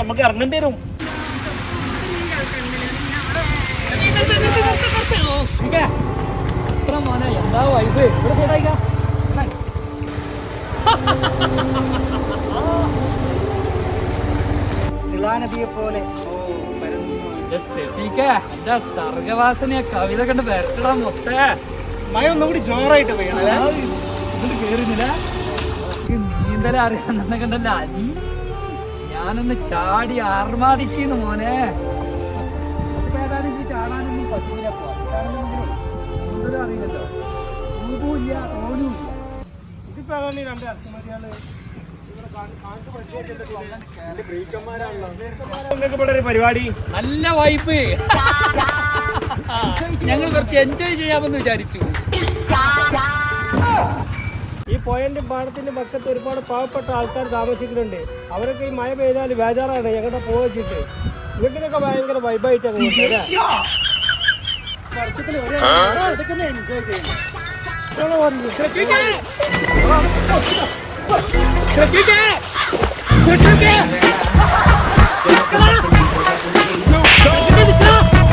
നമുക്ക് ഇറങ്ങേണ്ടി വരും. എന്താ വൈബ് ഇവിടെ നദിയെ പോലെ സർഗവാസനയെ. കവിത കണ്ട് വരട്ടടാ മൊത്തേ. മഴ ഒന്നും കൂടി ജോറായിട്ട് പെയ്യണല്ലേ കേറുന്നില്ല നീന്തല കണ്ടല്ല അനി ഞാനൊന്ന് ചാടി ആർമാദിച്ചിന്ന് മോനെ. ചാടാനൊന്നും പറ്റൂല അറിയില്ലല്ലോ. രൂപവുമില്ല ഓനുമില്ല ഇതിപ്പോ രണ്ട് അർത്ഥമതിയാൾ നല്ല വൈബ്. ഞങ്ങൾ കുറച്ച് എൻജോയ് ചെയ്യാമെന്ന് വിചാരിച്ചു. പോയന്റെ പാടത്തിന്റെ പക്കത്ത് ഒരുപാട് പാവപ്പെട്ട ആൾക്കാർ താമസിക്കുന്നുണ്ട്. അവരൊക്കെ ഈ മഴ പെയ്താൽ ബേജാറാണ് ഞങ്ങളുടെ പോവച്ചിട്ട് വീട്ടിലൊക്കെ ഭയങ്കര വൈബായിട്ടാണ് വർഷത്തിൽ എൻജോയ്